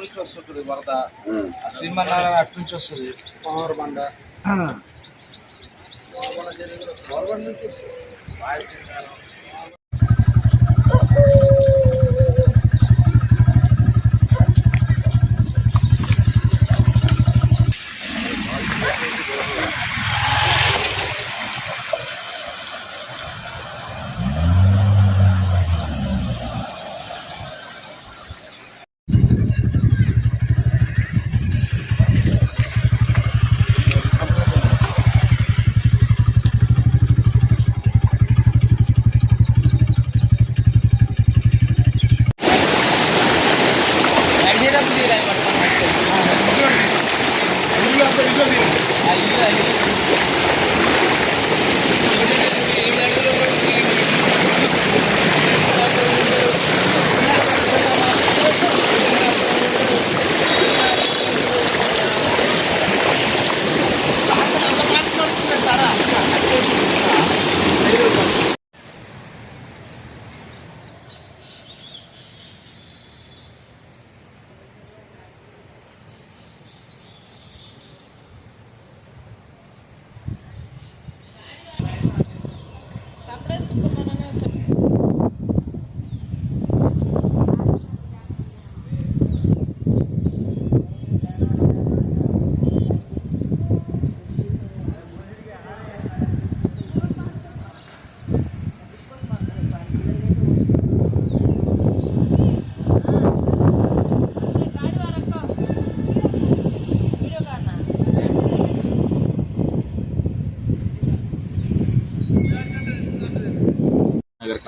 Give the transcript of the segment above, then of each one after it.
నుంచి వస్తుంటుంది వరద. సింహనారాయణ అటు నుంచి వస్తుంది. పవర్ బండ. పవర్ నుంచి వస్తుంది.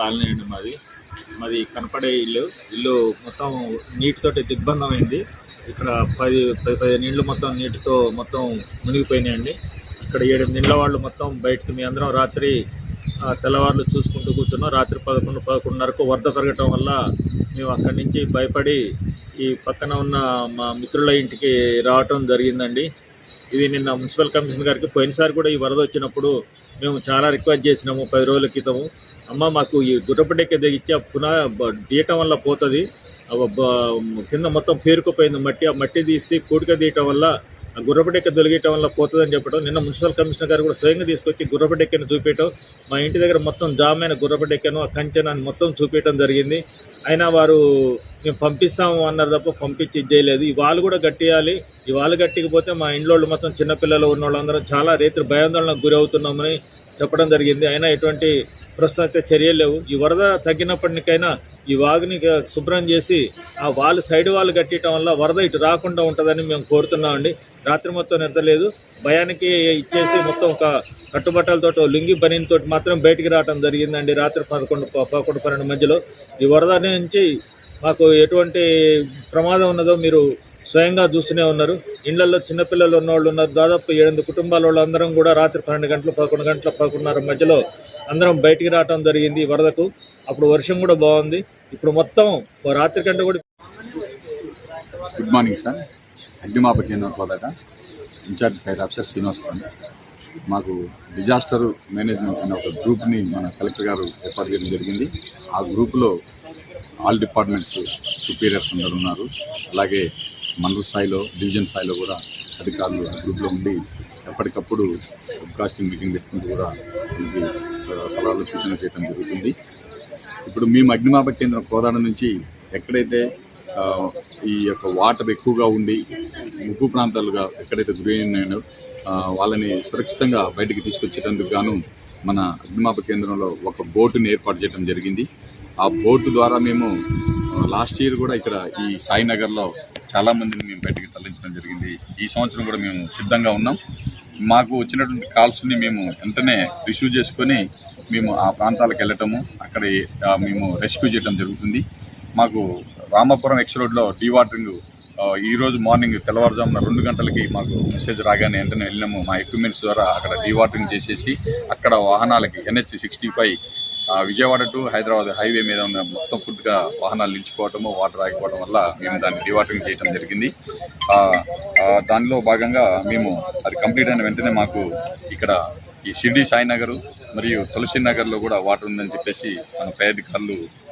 కాలనీ అండి మాది. మాది కనపడే ఇల్లు. ఇల్లు మొత్తం నీటితోటి దిగ్బంధమైంది. ఇక్కడ పది పది పదిహేను నీళ్ళు మొత్తం నీటితో మొత్తం మునిగిపోయినాయండి. ఇక్కడ ఏడు నీళ్ళ వాళ్ళు మొత్తం బయటకు మీ అందరం రాత్రి ఆ, తెల్లవారులు చూసుకుంటూ కూర్చున్నాం. రాత్రి పదకొండు పదకొండున్నరకు వరద పెరగటం వల్ల మేము అక్కడి నుంచి భయపడి ఈ పక్కన ఉన్న మా మిత్రుల ఇంటికి రావటం జరిగిందండి. ఇది నిన్న మున్సిపల్ కమిషనర్ గారికి పోయినసారి కూడా ఈ వరద వచ్చినప్పుడు మేము చాలా రిక్వెస్ట్ చేసినాము పది రోజుల క్రితము. అమ్మ మాకు ఈ గుర్రపడెక్క ఇచ్చే పునః తీయటం వల్ల పోతుంది. కింద మొత్తం పేరుకుపోయింది మట్టి. ఆ మట్టి తీసి కూడిక తీయటం వల్ల గుర్రపడెక్క తొలగేయటం వల్ల పోతుందని చెప్పడం నిన్న మున్సిపల్ కమిషనర్ గారు కూడా స్వయంగా తీసుకొచ్చి గుర్రపడెక్కను చూపించడం మా ఇంటి దగ్గర మొత్తం జామైన గుర్రపడెక్కను ఆ కంచెనాన్ని మొత్తం చూపించడం జరిగింది. అయినా వారు మేము పంపిస్తాము అన్నారు తప్ప పంపించి ఇది చేయలేదు. ఇవాళ కూడా గట్టియాలి. ఇవాళ గట్టికపోతే మా ఇంట్లో మొత్తం చిన్నపిల్లలు ఉన్న వాళ్ళందరూ చాలా రైతులు భయాందోళనకు గురవుతున్నామని చెప్పడం జరిగింది. అయినా ఎటువంటి ప్రస్తుతం అయితే చర్యలు లేవు. ఈ వరద తగ్గినప్పటికైనా ఈ వాగుని శుభ్రం చేసి ఆ వాళ్ళు సైడ్ వాళ్ళు కట్టడం వల్ల వరద ఇటు రాకుండా ఉంటుందని మేము కోరుతున్నామండి. రాత్రి మొత్తం నిద్రలేదు భయానికి ఇచ్చేసి మొత్తం ఒక కట్టుబట్టలతో లింగి బనీన్ మాత్రం బయటికి రావడం జరిగిందండి రాత్రి పదకొండు పదకొండు పన్నెండు మధ్యలో. ఈ వరద నుంచి మాకు ఎటువంటి ప్రమాదం ఉన్నదో మీరు స్వయంగా చూస్తూనే ఉన్నారు. ఇళ్ళలో చిన్నపిల్లలు ఉన్న వాళ్ళు ఉన్నారు. దాదాపు ఏడెనిమిది కుటుంబాల వాళ్ళు అందరం కూడా రాత్రి పన్నెండు గంటలు పదకొండు గంటల పదకొండున్నర మధ్యలో అందరం బయటికి రావడం జరిగింది వరదకు. అప్పుడు వర్షం కూడా బాగుంది. ఇప్పుడు మొత్తం ఓ రాత్రి కంటే కూడా గుడ్ మార్నింగ్ సార్ అగ్నిమాప కేంద్రం కోదాట ఇన్ఛార్జ్ ఫైర్ ఆఫీసర్ శ్రీనివాస్ మాకు డిజాస్టర్ మేనేజ్మెంట్ అనే ఒక గ్రూప్ని మన కలెక్టర్ గారు ఏర్పాటు చేయడం జరిగింది. ఆ గ్రూప్లో ఆల్ డిపార్ట్మెంట్స్ సుపీరియర్స్ అందరు ఉన్నారు. అలాగే మండల స్థాయిలో డివిజన్ స్థాయిలో కూడా అధికారులు గ్రూప్లో ఉండి ఎప్పటికప్పుడు వెబ్కాస్టింగ్ మీటింగ్ పెట్టుకుంటూ కూడా మనకి సలహాలు సూచన చేయడం జరుగుతుంది. ఇప్పుడు మేము అగ్నిమాపక కేంద్రం కోదాడ నుంచి ఎక్కడైతే ఈ యొక్క వాటర్ ఎక్కువగా ఉండి ముప్పు ప్రాంతాలుగా ఎక్కడైతే గురైనాయో వాళ్ళని సురక్షితంగా బయటికి తీసుకొచ్చేటందుకు గాను మన అగ్నిమాపక కేంద్రంలో ఒక బోటుని ఏర్పాటు చేయడం జరిగింది. ఆ బోటు ద్వారా మేము లాస్ట్ ఇయర్ కూడా ఇక్కడ ఈ సాయినగర్లో చాలామందిని మేము బయటికి తరలించడం జరిగింది. ఈ సంవత్సరం కూడా మేము సిద్ధంగా ఉన్నాం. మాకు వచ్చినటువంటి కాల్స్ని మేము వెంటనే రిసీవ్ చేసుకొని మేము ఆ ప్రాంతాలకు వెళ్ళటము అక్కడ మేము రెస్క్యూ చేయడం జరుగుతుంది. మాకు రామాపురం ఎక్స్ రోడ్లో డీవాటరింగ్ ఈరోజు మార్నింగ్ తెల్లవారుజామున రెండు గంటలకి మాకు మెసేజ్ రాగానే వెంటనే వెళ్ళినాము. మా ఎక్విప్మెంట్స్ ద్వారా అక్కడ డీవాటరింగ్ చేసేసి అక్కడ వాహనాలకి NH sixty five Vijayawada to Hyderabad highway మీద ఉన్న మొత్తం ఫుడ్గా వాహనాలు నిలిచిపోవటము వాటర్ ఆగిపోవడం వల్ల మేము దాన్ని డివాటరింగ్ చేయడం జరిగింది. దానిలో భాగంగా మేము అది కంప్లీట్ అయిన వెంటనే మాకు ఇక్కడ ఈ షిర్డీ సాయినగర్ మరియు తులసి నగర్లో కూడా వాటర్ ఉందని చెప్పేసి మన పై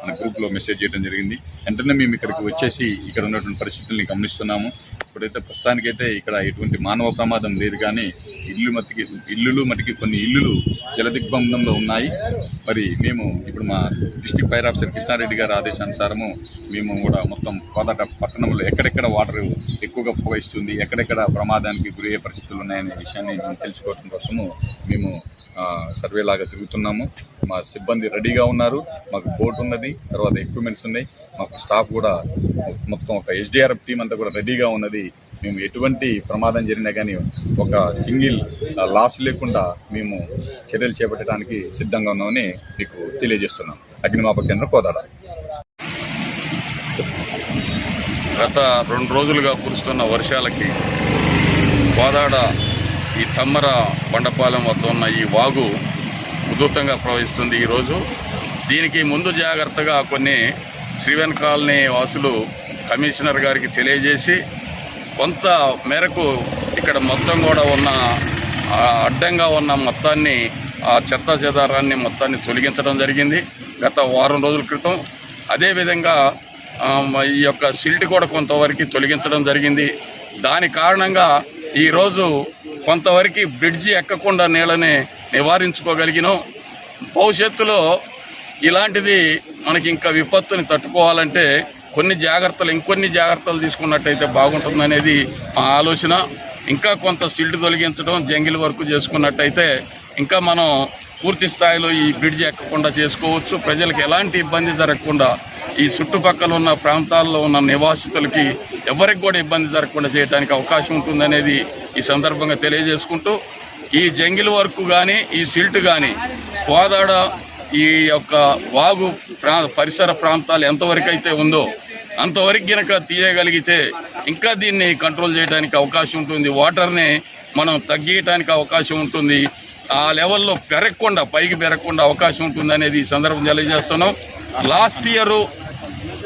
మన గ్రూప్లో మెసేజ్ చేయడం జరిగింది. వెంటనే మేము ఇక్కడికి వచ్చేసి ఇక్కడ ఉన్నటువంటి పరిస్థితుల్ని గమనిస్తున్నాము. ఇప్పుడైతే ప్రస్తుతానికైతే ఇక్కడ ఎటువంటి మానవ ప్రమాదం లేదు కానీ ఇల్లు మతికి ఇల్లులు మటుకి కొన్ని ఇల్లులు జలదిగ్బంధంలో ఉన్నాయి. మరి మేము ఇప్పుడు మా డిస్టిక్ ఫైర్ ఆఫీసర్ కృష్ణారెడ్డి గారి ఆదేశానుసారము మేము కూడా మొత్తం కోదాట పట్టణంలో ఎక్కడెక్కడ వాటర్ ఎక్కువగా ప్రవహిస్తుంది ఎక్కడెక్కడ ప్రమాదానికి గురయ్యే పరిస్థితులు ఉన్నాయనే విషయాన్ని మేము తెలుసుకోవడం కోసము మేము సర్వే లాగా తిరుగుతున్నాము. మా సిబ్బంది రెడీగా ఉన్నారు. మాకు బోట్ ఉన్నది. తర్వాత ఎక్విప్మెంట్స్ ఉన్నాయి. మాకు స్టాఫ్ కూడా మొత్తం ఒక ఎస్డిఆర్ఎఫ్ టీం అంతా కూడా రెడీగా ఉన్నది. మేము ఎటువంటి ప్రమాదం జరిగినా కానీ ఒక సింగిల్ లాస్ లేకుండా మేము చర్యలు చేపట్టడానికి సిద్ధంగా ఉన్నామని మీకు తెలియజేస్తున్నాం. అగ్నిమాపక కేంద్రం కోదాడ. గత రెండు రోజులుగా కురుస్తున్న వర్షాలకి కోదాడ ఈ తమ్మర బండపాలెం వద్ద ఉన్న ఈ వాగు ఉధృతంగా ప్రవహిస్తుంది ఈరోజు. దీనికి ముందు జాగ్రత్తగా కొన్ని శ్రీవెన్ కాలనీ వాసులు కమిషనర్ గారికి తెలియజేసి కొంత మేరకు ఇక్కడ మొత్తం కూడా ఉన్న అడ్డంగా ఉన్న మొత్తాన్ని ఆ చెత్త చెదారాన్ని మొత్తాన్ని తొలగించడం జరిగింది గత వారం రోజుల క్రితం. అదేవిధంగా ఈ యొక్క సిల్ట్ కూడా కొంతవరకు తొలగించడం జరిగింది. దాని కారణంగా ఈరోజు కొంతవరకు బ్రిడ్జి ఎక్కకుండా నీళ్ళని నివారించుకోగలిగినాం. భవిష్యత్తులో ఇలాంటిది మనకి ఇంకా విపత్తుని తట్టుకోవాలంటే కొన్ని జాగ్రత్తలు ఇంకొన్ని జాగ్రత్తలు తీసుకున్నట్టయితే బాగుంటుందనేది మా ఆలోచన. ఇంకా కొంత సిల్ట్ తొలగించడం జంగిల్ వర్క్ చేసుకున్నట్టయితే ఇంకా మనం పూర్తి స్థాయిలో ఈ బ్రిడ్జ్ ఎక్కకుండా చేసుకోవచ్చు. ప్రజలకు ఎలాంటి ఇబ్బంది జరగకుండా ఈ చుట్టుపక్కల ఉన్న ప్రాంతాల్లో ఉన్న నివాసితులకి ఎవరికి కూడా ఇబ్బంది జరగకుండా చేయడానికి అవకాశం ఉంటుందనేది ఈ సందర్భంగా తెలియజేసుకుంటూ ఈ జంగిల్ వర్క్ కానీ ఈ సిల్ట్ కానీ కోదాడ ఈ యొక్క వాగు ప్రా పరిసర ప్రాంతాలు ఎంతవరకు అయితే ఉందో అంతవరకు గనక తీయగలిగితే ఇంకా దీన్ని కంట్రోల్ చేయడానికి అవకాశం ఉంటుంది. వాటర్ని మనం తగ్గియటానికి అవకాశం ఉంటుంది. ఆ లెవెల్లో పెరగకుండా పైకి పెరగకుండా అవకాశం ఉంటుంది అనేది ఈ సందర్భం తెలియజేస్తున్నాం. లాస్ట్ ఇయరు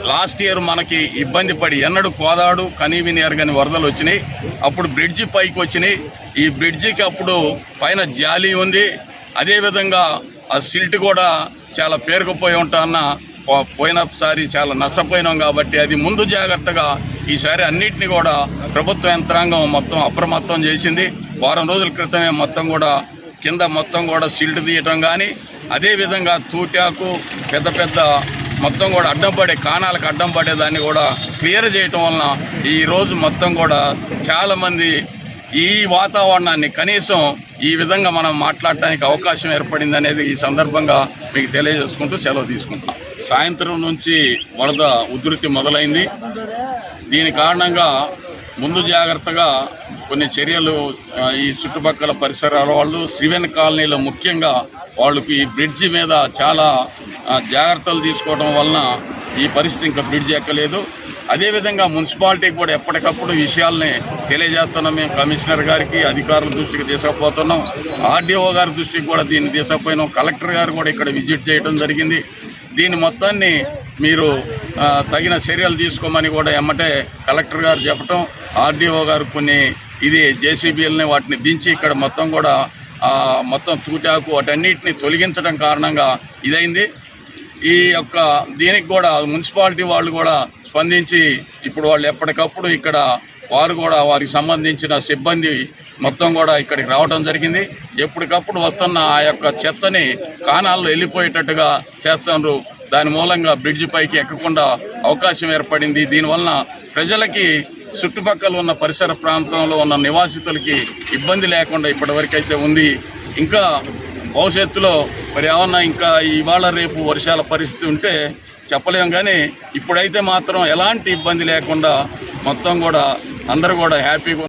లాస్ట్ ఇయర్ మనకి ఇబ్బంది పడి ఎన్నడు కోదాడు కనీవిని ఎరగని వరదలు వచ్చినాయి. అప్పుడు బ్రిడ్జి పైకి వచ్చినాయి. ఈ బ్రిడ్జికి అప్పుడు పైన జాలి ఉంది. అదేవిధంగా ఆ సిల్ట్ కూడా చాలా పేరుకుపోయి ఉంటా అన్న పో- పోయినసారి చాలా నష్టపోయినాం కాబట్టి అది ముందు జాగ్రత్తగా ఈసారి అన్నిటిని కూడా ప్రభుత్వ యంత్రాంగం మొత్తం అప్రమత్తం చేసింది. వారం రోజుల క్రితమే మొత్తం కూడా కింద మొత్తం కూడా సిల్ట్ తీయటం కానీ అదేవిధంగా తూటాకు పెద్ద పెద్ద మొత్తం కూడా అడ్డం పడే కాణాలకు అడ్డం పడేదాన్ని కూడా క్లియర్ చేయటం వలన ఈరోజు మొత్తం కూడా చాలామంది ఈ వాతావరణాన్ని కనీసం ఈ విధంగా మనం మాట్లాడటానికి అవకాశం ఏర్పడింది అనేది ఈ సందర్భంగా మీకు తెలియజేసుకుంటూ సెలవు తీసుకుంటాం సాయంత్రం నుంచి వరద ఉధృతి మొదలైంది. దీని కారణంగా ముందు జాగ్రత్తగా కొన్ని చర్యలు ఈ చుట్టుపక్కల పరిసరాల వాళ్ళు శ్రీవెన్ కాలనీలో ముఖ్యంగా వాళ్ళకి ఈ బ్రిడ్జి మీద చాలా జాగ్రత్తలు తీసుకోవడం వలన ఈ పరిస్థితి ఇంకా బ్రిడ్జ్ ఎక్కలేదు. అదేవిధంగా మున్సిపాలిటీకి కూడా ఎప్పటికప్పుడు విషయాల్ని తెలియజేస్తున్నాం. మేము కమిషనర్ గారికి అధికారుల దృష్టికి తీసుకుపోతున్నాం. ఆర్డీఓ గారి దృష్టికి కూడా దీన్ని తీసుకుపోయినాం. కలెక్టర్ గారు కూడా ఇక్కడ విజిట్ చేయడం జరిగింది. దీని మొత్తాన్ని మీరు తగిన చర్యలు తీసుకోమని కూడా ఎమ్మటే కలెక్టర్ గారు చెప్పటం ఆర్డీఓ గారు కొన్ని ఇది జేసీబీలని వాటిని దించి ఇక్కడ మొత్తం కూడా మొత్తం తూటాకు వాటన్నిటిని తొలగించడం కారణంగా ఇదైంది. ఈ యొక్క దీనికి కూడా మున్సిపాలిటీ వాళ్ళు కూడా స్పందించి ఇప్పుడు వాళ్ళు ఎప్పటికప్పుడు ఇక్కడ వారు కూడా వారికి సంబంధించిన సిబ్బంది మొత్తం కూడా ఇక్కడికి రావడం జరిగింది. ఎప్పటికప్పుడు వస్తున్న ఆ యొక్క చెత్తని కానాల్లో వెళ్ళిపోయేటట్టుగా చేస్తున్నారు దాని మూలంగా బ్రిడ్జ్ పైకి ఎక్కకుండా అవకాశం ఏర్పడింది. దీనివలన ప్రజలకి చుట్టుపక్కల ఉన్న పరిసర ప్రాంతంలో ఉన్న నివాసితులకి ఇబ్బంది లేకుండా ఇప్పటివరకైతే ఉంది. ఇంకా భవిష్యత్తులో మరి ఏమన్నా ఇంకా ఇవాళ రేపు వర్షాల పరిస్థితి ఉంటే చెప్పలేం కానీ ఇప్పుడైతే మాత్రం ఎలాంటి ఇబ్బంది లేకుండా మొత్తం కూడా అందరూ కూడా హ్యాపీగా